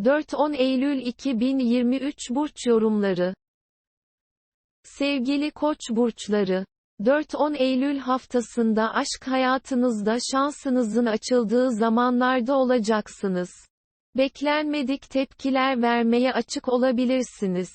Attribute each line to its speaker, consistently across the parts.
Speaker 1: 4-10 Eylül 2023 burç yorumları. Sevgili Koç burçları, 4-10 Eylül haftasında aşk hayatınızda şansınızın açıldığı zamanlarda olacaksınız. Beklenmedik tepkiler vermeye açık olabilirsiniz.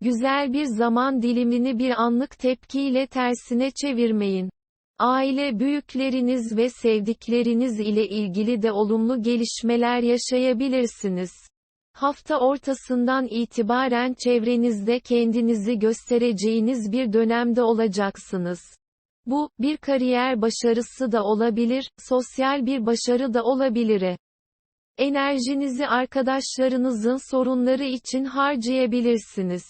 Speaker 1: Güzel bir zaman dilimini bir anlık tepkiyle tersine çevirmeyin. Aile büyükleriniz ve sevdikleriniz ile ilgili de olumlu gelişmeler yaşayabilirsiniz. Hafta ortasından itibaren çevrenizde kendinizi göstereceğiniz bir dönemde olacaksınız. Bu, bir kariyer başarısı da olabilir, sosyal bir başarı da olabilir. Enerjinizi arkadaşlarınızın sorunları için harcayabilirsiniz.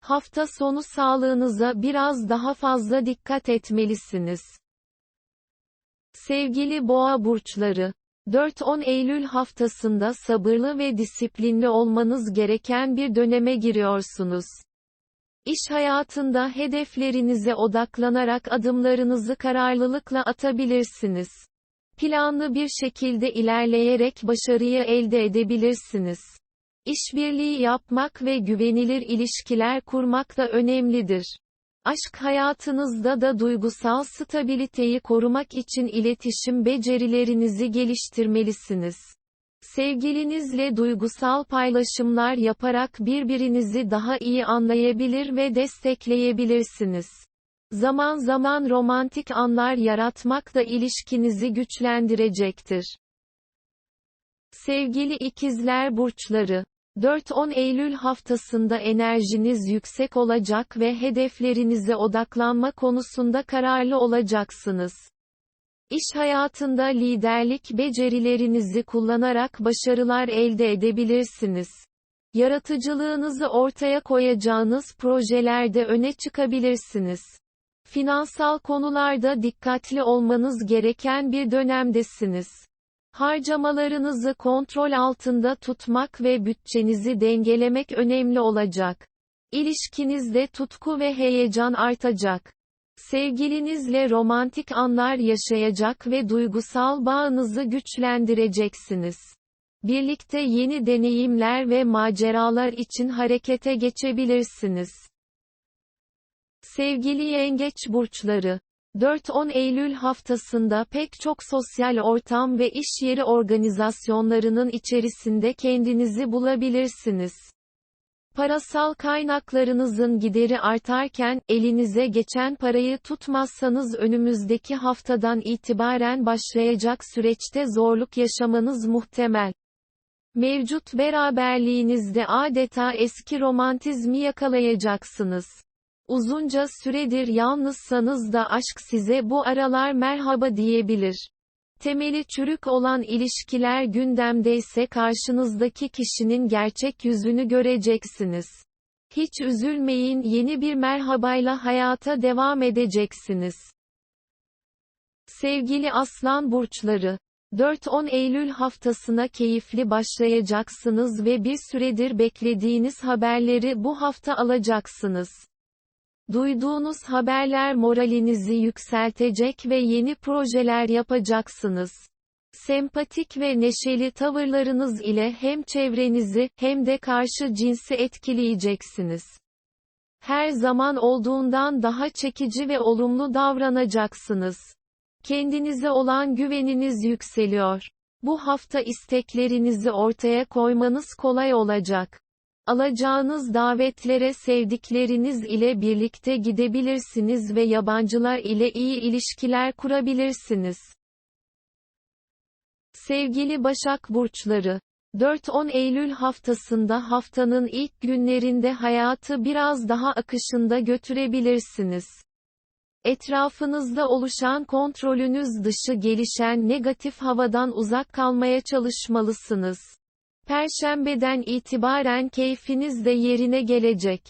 Speaker 1: Hafta sonu sağlığınıza biraz daha fazla dikkat etmelisiniz. Sevgili boğa burçları, 4-10 Eylül haftasında sabırlı ve disiplinli olmanız gereken bir döneme giriyorsunuz. İş hayatında hedeflerinize odaklanarak adımlarınızı kararlılıkla atabilirsiniz. Planlı bir şekilde ilerleyerek başarıyı elde edebilirsiniz. İşbirliği yapmak ve güvenilir ilişkiler kurmak da önemlidir. Aşk hayatınızda da duygusal stabiliteyi korumak için iletişim becerilerinizi geliştirmelisiniz. Sevgilinizle duygusal paylaşımlar yaparak birbirinizi daha iyi anlayabilir ve destekleyebilirsiniz. Zaman zaman romantik anlar yaratmak da ilişkinizi güçlendirecektir. Sevgili ikizler burçları 4-10 Eylül haftasında enerjiniz yüksek olacak ve hedeflerinize odaklanma konusunda kararlı olacaksınız. İş hayatında liderlik becerilerinizi kullanarak başarılar elde edebilirsiniz. Yaratıcılığınızı ortaya koyacağınız projelerde öne çıkabilirsiniz. Finansal konularda dikkatli olmanız gereken bir dönemdesiniz. Harcamalarınızı kontrol altında tutmak ve bütçenizi dengelemek önemli olacak. İlişkinizde tutku ve heyecan artacak. Sevgilinizle romantik anlar yaşayacak ve duygusal bağınızı güçlendireceksiniz. Birlikte yeni deneyimler ve maceralar için harekete geçebilirsiniz. Sevgili yengeç burçları 4-10 Eylül haftasında pek çok sosyal ortam ve iş yeri organizasyonlarının içerisinde kendinizi bulabilirsiniz. Parasal kaynaklarınızın gideri artarken, elinize geçen parayı tutmazsanız önümüzdeki haftadan itibaren başlayacak süreçte zorluk yaşamanız muhtemel. Mevcut beraberliğinizde adeta eski romantizmi yakalayacaksınız. Uzunca süredir yalnızsanız da aşk size bu aralar merhaba diyebilir. Temeli çürük olan ilişkiler gündemdeyse karşınızdaki kişinin gerçek yüzünü göreceksiniz. Hiç üzülmeyin yeni bir merhabayla hayata devam edeceksiniz. Sevgili aslan burçları, 4-10 Eylül haftasına keyifli başlayacaksınız ve bir süredir beklediğiniz haberleri bu hafta alacaksınız. Duyduğunuz haberler moralinizi yükseltecek ve yeni projeler yapacaksınız. Sempatik ve neşeli tavırlarınız ile hem çevrenizi hem de karşı cinsi etkileyeceksiniz. Her zaman olduğundan daha çekici ve olumlu davranacaksınız. Kendinize olan güveniniz yükseliyor. Bu hafta isteklerinizi ortaya koymanız kolay olacak. Alacağınız davetlere sevdikleriniz ile birlikte gidebilirsiniz ve yabancılar ile iyi ilişkiler kurabilirsiniz. Sevgili Başak Burçları, 4-10 Eylül haftasında haftanın ilk günlerinde hayatı biraz daha akışında götürebilirsiniz. Etrafınızda oluşan kontrolünüz dışı gelişen negatif havadan uzak kalmaya çalışmalısınız. Perşembeden itibaren keyfiniz de yerine gelecek.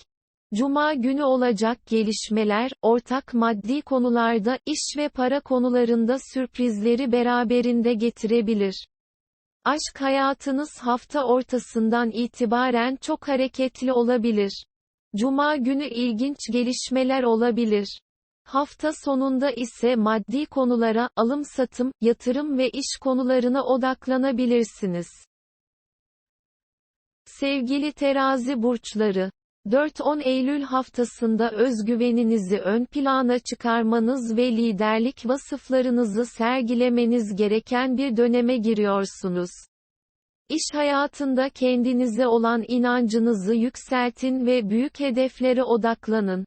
Speaker 1: Cuma günü olacak gelişmeler, ortak maddi konularda, iş ve para konularında sürprizleri beraberinde getirebilir. Aşk hayatınız hafta ortasından itibaren çok hareketli olabilir. Cuma günü ilginç gelişmeler olabilir. Hafta sonunda ise maddi konulara, alım-satım, yatırım ve iş konularına odaklanabilirsiniz. Sevgili terazi burçları, 4-10 Eylül haftasında özgüveninizi ön plana çıkarmanız ve liderlik vasıflarınızı sergilemeniz gereken bir döneme giriyorsunuz. İş hayatında kendinize olan inancınızı yükseltin ve büyük hedeflere odaklanın.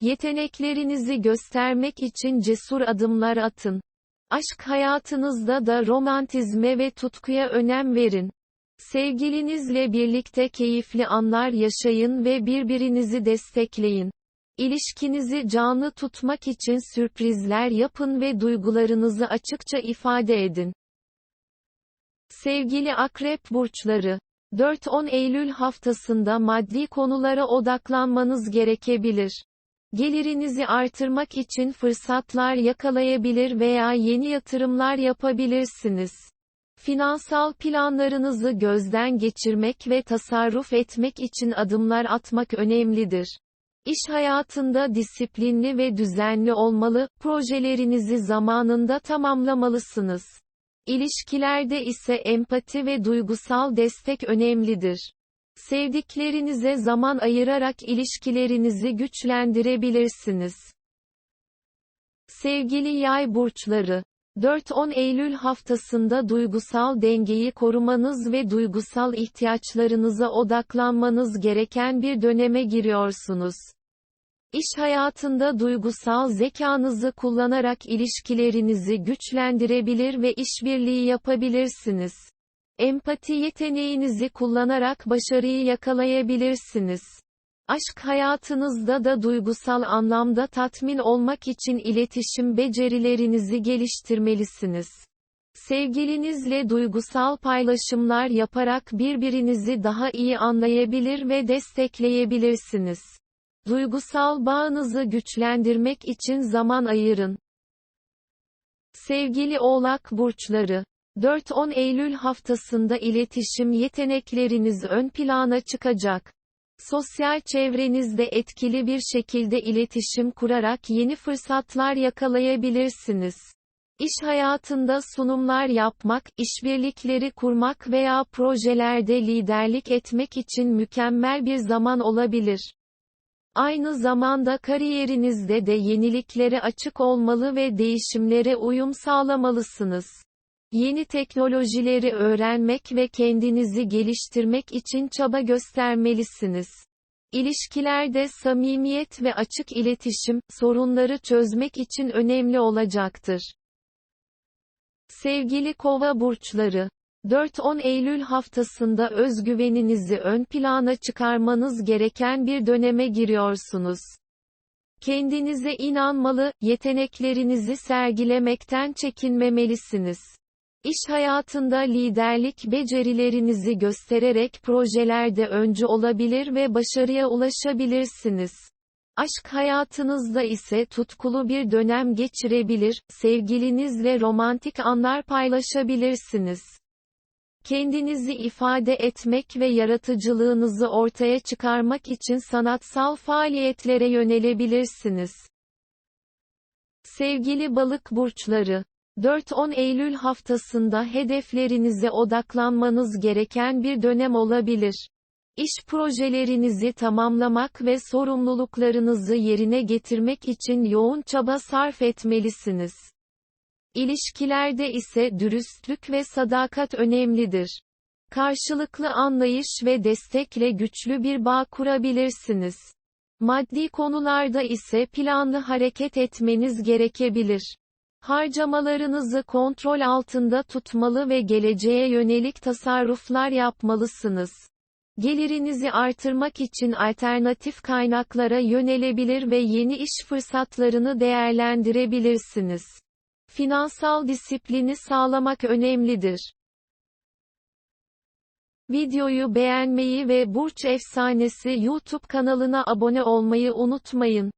Speaker 1: Yeteneklerinizi göstermek için cesur adımlar atın. Aşk hayatınızda da romantizme ve tutkuya önem verin. Sevgilinizle birlikte keyifli anlar yaşayın ve birbirinizi destekleyin. İlişkinizi canlı tutmak için sürprizler yapın ve duygularınızı açıkça ifade edin. Sevgili akrep burçları, 4-10 Eylül haftasında maddi konulara odaklanmanız gerekebilir. Gelirinizi artırmak için fırsatlar yakalayabilir veya yeni yatırımlar yapabilirsiniz. Finansal planlarınızı gözden geçirmek ve tasarruf etmek için adımlar atmak önemlidir. İş hayatında disiplinli ve düzenli olmalı, projelerinizi zamanında tamamlamalısınız. İlişkilerde ise empati ve duygusal destek önemlidir. Sevdiklerinize zaman ayırarak ilişkilerinizi güçlendirebilirsiniz. Sevgili yay burçları, 4-10 Eylül haftasında duygusal dengeyi korumanız ve duygusal ihtiyaçlarınıza odaklanmanız gereken bir döneme giriyorsunuz. İş hayatında duygusal zekanızı kullanarak ilişkilerinizi güçlendirebilir ve işbirliği yapabilirsiniz. Empati yeteneğinizi kullanarak başarıyı yakalayabilirsiniz. Aşk hayatınızda da duygusal anlamda tatmin olmak için iletişim becerilerinizi geliştirmelisiniz. Sevgilinizle duygusal paylaşımlar yaparak birbirinizi daha iyi anlayabilir ve destekleyebilirsiniz. Duygusal bağınızı güçlendirmek için zaman ayırın. Sevgili Oğlak burçları 4-10 Eylül haftasında iletişim yetenekleriniz ön plana çıkacak. Sosyal çevrenizde etkili bir şekilde iletişim kurarak yeni fırsatlar yakalayabilirsiniz. İş hayatında sunumlar yapmak, işbirlikleri kurmak veya projelerde liderlik etmek için mükemmel bir zaman olabilir. Aynı zamanda kariyerinizde de yeniliklere açık olmalı ve değişimlere uyum sağlamalısınız. Yeni teknolojileri öğrenmek ve kendinizi geliştirmek için çaba göstermelisiniz. İlişkilerde samimiyet ve açık iletişim, sorunları çözmek için önemli olacaktır. Sevgili kova burçları, 4-10 Eylül haftasında özgüveninizi ön plana çıkarmanız gereken bir döneme giriyorsunuz. Kendinize inanmalı, yeteneklerinizi sergilemekten çekinmemelisiniz. İş hayatında liderlik becerilerinizi göstererek projelerde öncü olabilir ve başarıya ulaşabilirsiniz. Aşk hayatınızda ise tutkulu bir dönem geçirebilir, sevgilinizle romantik anlar paylaşabilirsiniz. Kendinizi ifade etmek ve yaratıcılığınızı ortaya çıkarmak için sanatsal faaliyetlere yönelebilirsiniz. Sevgili balık burçları 4-10 Eylül haftasında hedeflerinize odaklanmanız gereken bir dönem olabilir. İş projelerinizi tamamlamak ve sorumluluklarınızı yerine getirmek için yoğun çaba sarf etmelisiniz. İlişkilerde ise dürüstlük ve sadakat önemlidir. Karşılıklı anlayış ve destekle güçlü bir bağ kurabilirsiniz. Maddi konularda ise planlı hareket etmeniz gerekebilir. Harcamalarınızı kontrol altında tutmalı ve geleceğe yönelik tasarruflar yapmalısınız. Gelirinizi artırmak için alternatif kaynaklara yönelebilir ve yeni iş fırsatlarını değerlendirebilirsiniz. Finansal disiplini sağlamak önemlidir. Videoyu beğenmeyi ve Burç Efsanesi YouTube kanalına abone olmayı unutmayın.